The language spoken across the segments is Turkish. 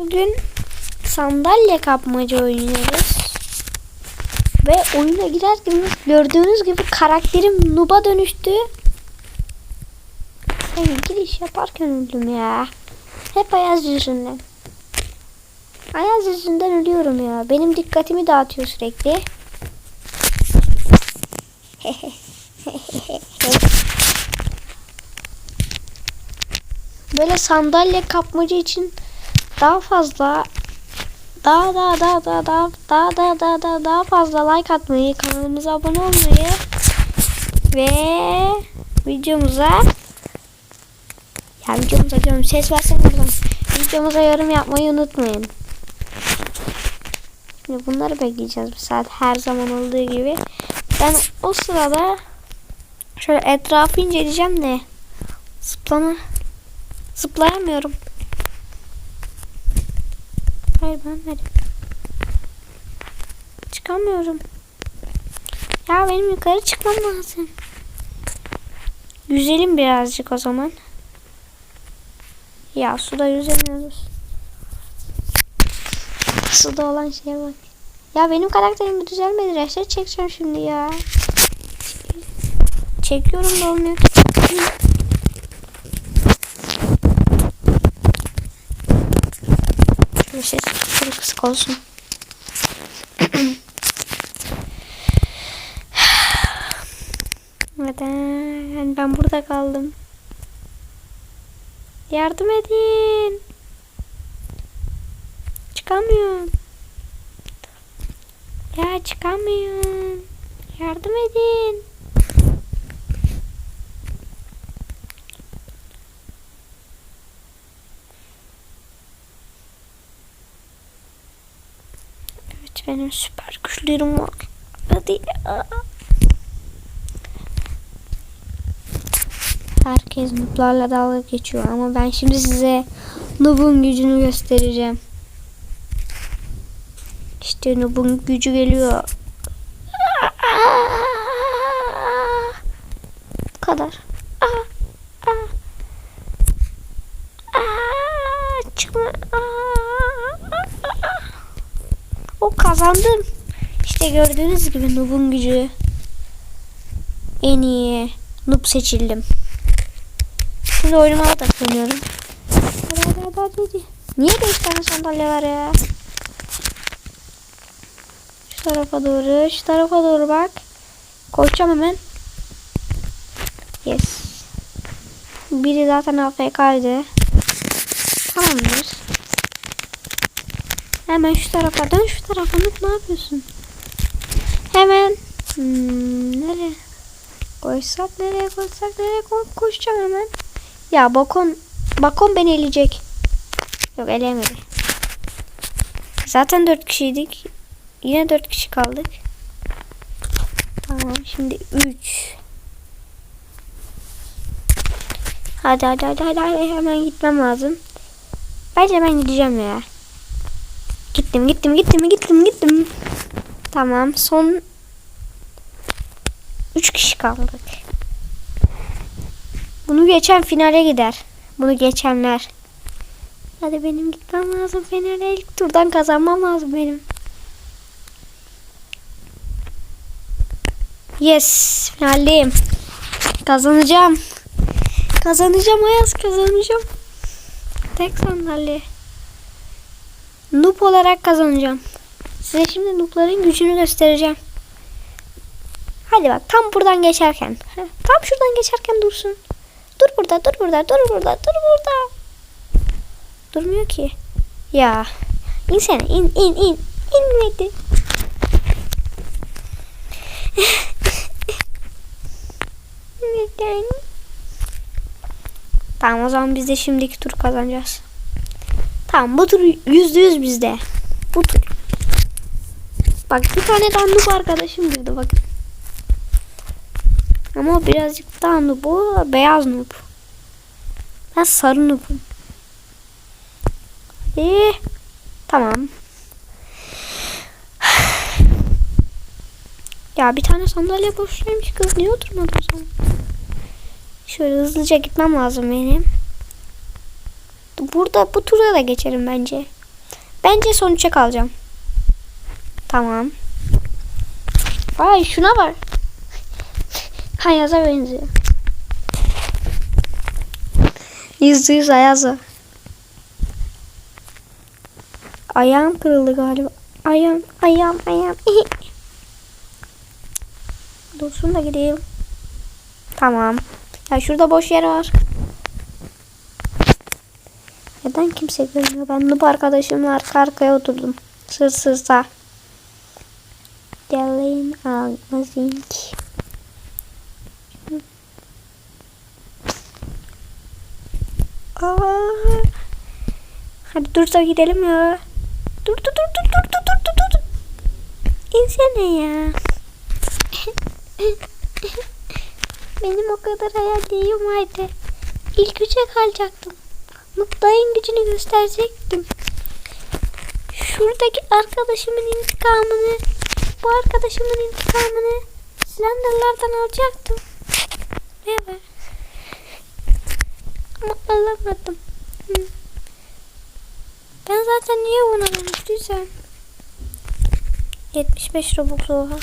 Bugün sandalye kapmaca oynuyoruz. Ve oyuna girerken gördüğünüz gibi karakterim Nub'a dönüştü. Ben giriş yaparken öldüm ya. Hep Ayaz yüzünden. Ayaz yüzünden ölüyorum ya. Benim dikkatimi dağıtıyor sürekli. Böyle sandalye kapmaca için daha fazla daha daha daha daha daha daha daha daha daha daha fazla like atmayı, kanalımıza abone olmayı ve videomuza ya videomuza diyorum ses versene buradan. Videomuza yorum yapmayı unutmayın. Şimdi bunları bekleyeceğiz bir saat her zaman olduğu gibi. Ben o sırada şöyle etrafı inceleyeceğim de zıplama zıplayamıyorum. Hayır ben verim. Çıkamıyorum. Ya benim yukarı çıkmam lazım. Yüzelim birazcık o zaman. Ya suda yüzemiyoruz. Suda olan şeye bak. Ya benim karakterim bir düzelmedi. Reset çekeceğim şimdi ya. Çekiyorum da olmuyor. Şöyle ses şöyle kısık olsun. Neden? Ben burada kaldım. Yardım edin. Çıkamıyorum. Ya çıkamıyorum. Yardım edin. Evet benim süper güçlerim var. Hadi. ya. Herkes nooblarla dalga geçiyor ama ben şimdi size noob'un gücünü göstereceğim. İşte noob'un gücü geliyor. İşte gördüğünüz gibi noob'un gücü. En iyi noob seçildim. Şimdi oyunuma odaklanıyorum. Hadi. Niye 5 tane sandalye var ya? Şu tarafa doğru, şu tarafa doğru bak. Koşacağım hemen. Yes. Biri zaten AFK'ydı. Tamamdır. Hemen şu tarafa dön şu tarafa ne yapıyorsun? Hemen hmm, nereye? Koysak nereye koysak nereye koy koşacağım hemen. Ya bakon bakon beni eleyecek. Yok elemedi. Zaten dört kişiydik. Yine dört kişi kaldık. Tamam şimdi üç. Hadi hadi hadi hadi, hemen gitmem lazım. Bence ben gideceğim ya. Gittim gittim gittim gittim gittim. Tamam son 3 kişi kaldık. Bunu geçen finale gider. Bunu geçenler. Hadi benim gitmem lazım. Finale ilk turdan kazanmam lazım benim. Yes. Finaldeyim. Kazanacağım. Kazanacağım Ayaz kazanacağım. Tek sandalye. Noob olarak kazanacağım. Size şimdi noobların gücünü göstereceğim. Hadi bak tam buradan geçerken. Tam şuradan geçerken dursun. Dur burada, dur burada, dur burada, dur burada. Durmuyor ki. Ya. İnsene, in, in, in. İnmedi. Neden? Tamam o zaman biz de şimdiki tur kazanacağız. Tamam bu tur yüzde yüz bizde. Bu tur. Bak bir tane daha noob arkadaşım girdi bakın. Ama o birazcık daha noob. O beyaz noob. Ben sarı noobum. Hadi. Tamam. Ya bir tane sandalye boşlaymış kız. Niye oturmadın sen? Şöyle hızlıca gitmem lazım benim. Burada bu tura da geçerim bence. Bence son üçe kalacağım. Tamam. Vay şuna bak. Ayaz'a benziyor. Yüzde yüz Ayaz'a. Ayağım kırıldı galiba. Ayağım, ayağım, ayağım. Dursun da gideyim. Tamam. Ya şurada boş yer var. Neden kimse görmüyor? Ben noob arkadaşımla arka arkaya oturdum. Sır sırsa. Sayın Almaz İnk. Hadi dur da gidelim ya. Dur dur dur dur dur dur dur dur. İnsene ya. Benim o kadar hayal hayallerim vardı. İlk üçe kalacaktım. Mutla'nın gücünü gösterecektim. Şuradaki arkadaşımın intikamını bu arkadaşımın intikamını Slender'lardan alacaktım. Merhaba. Ama alamadım. Ben zaten niye buna dönüştüysem. 75 Robux oha.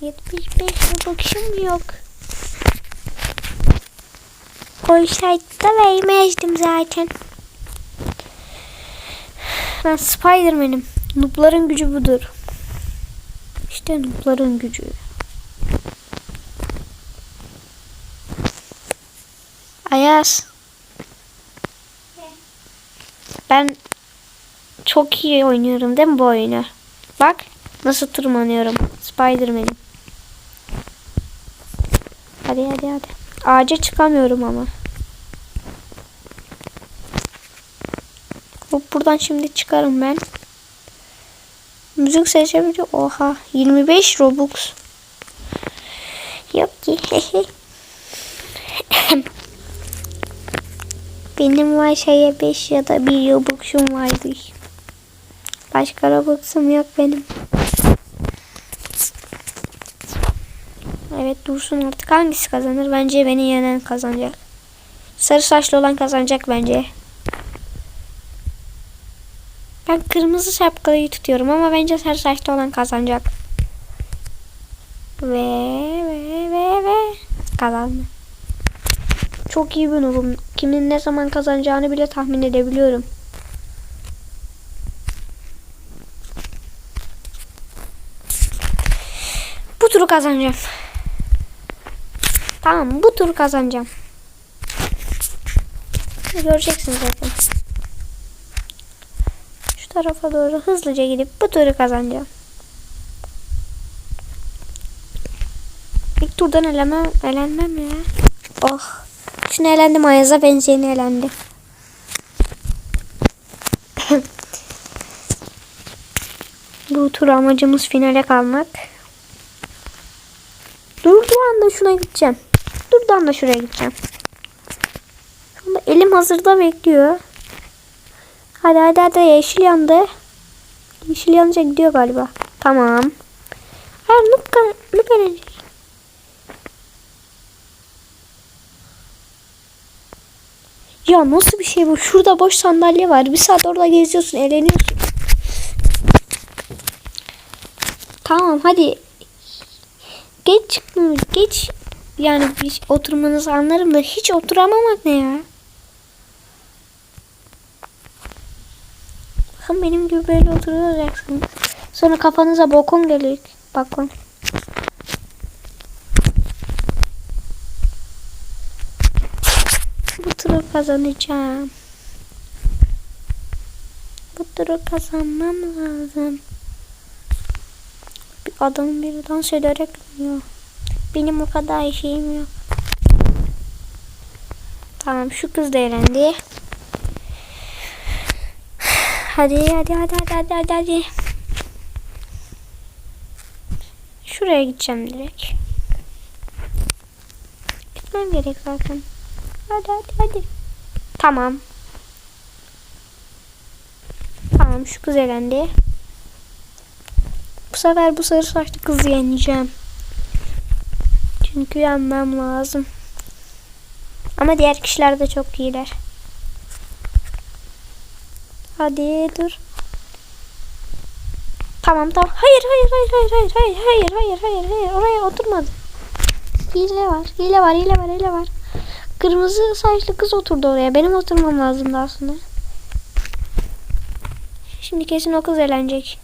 75 Robux'um yok. Koysaydı da vermezdim zaten. Ben Spiderman'im. Noob'ların gücü budur. İşte noob'ların gücü. Ayaz. Ben çok iyi oynuyorum değil mi bu oyunu? Bak nasıl tırmanıyorum. Spiderman'im. Hadi hadi hadi. Ağaca çıkamıyorum ama. Hop buradan şimdi çıkarım ben. Müzik seçebiliyor. Oha 25 Robux. Yok ki. Benim var şeye 5 ya da 1 Robux'um vardı. Başka Robux'um yok benim. Evet dursun artık. Hangisi kazanır? Bence beni yenen kazanacak. Sarı saçlı olan kazanacak bence. Ben kırmızı şapkalıyı tutuyorum ama bence sarı saçlı olan kazanacak. Ve ve ve ve kazandı. Çok iyi bir noobum. Kimin ne zaman kazanacağını bile tahmin edebiliyorum. Bu turu kazanacağım. Tamam bu turu kazanacağım. Göreceksin zaten. Tarafa doğru hızlıca gidip bu turu kazanacağım. İlk turdan elemem, elenmem ya. Oh. Şunu elendim Ayaz'a benzeyeni elendi. bu tur amacımız finale kalmak. Durduğu anda şuna gideceğim. Durduğu anda şuraya gideceğim. Şu anda elim hazırda bekliyor. Hadi hadi hadi yeşil yandı. Yeşil yanınca gidiyor galiba. Tamam. Hayır nup, nup elenecek. Ya nasıl bir şey bu? Şurada boş sandalye var. Bir saat orada geziyorsun, eğleniyorsun. Tamam hadi. Geç çıktım. Geç yani bir oturmanızı anlarım da hiç oturamamak ne ya? Bakın benim gibi böyle oturacaksınız. Sonra kafanıza bokun gelecek. Bakın. Bu turu kazanacağım. Bu turu kazanmam lazım. Bir adam biri dans ederek gidiyor. Benim o kadar şeyim yok. Tamam şu kız da eğlendi. Hadi hadi hadi hadi hadi hadi hadi. Şuraya gideceğim direkt. Gitmem gerek zaten. Hadi hadi hadi. Tamam. Tamam şu kız elendi. Bu sefer bu sarı saçlı kızı yeneceğim. Çünkü yenmem lazım. Ama diğer kişiler de çok iyiler. Hadi dur. Tamam tamam. Hayır hayır hayır hayır hayır hayır hayır hayır hayır hayır oraya oturmadı. Hile var. Hile var. Hile var. Hile var. Kırmızı saçlı kız oturdu oraya. Benim oturmam lazımdı aslında. Şimdi kesin o kız eğlenecek.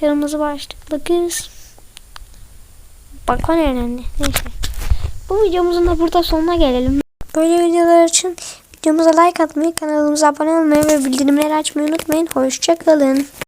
Kırmızı başlıklı kız. Bak o eğlendi. Neyse. Bu videomuzun da burada sonuna gelelim. Böyle videolar için videomuza like atmayı, kanalımıza abone olmayı ve bildirimleri açmayı unutmayın. Hoşçakalın.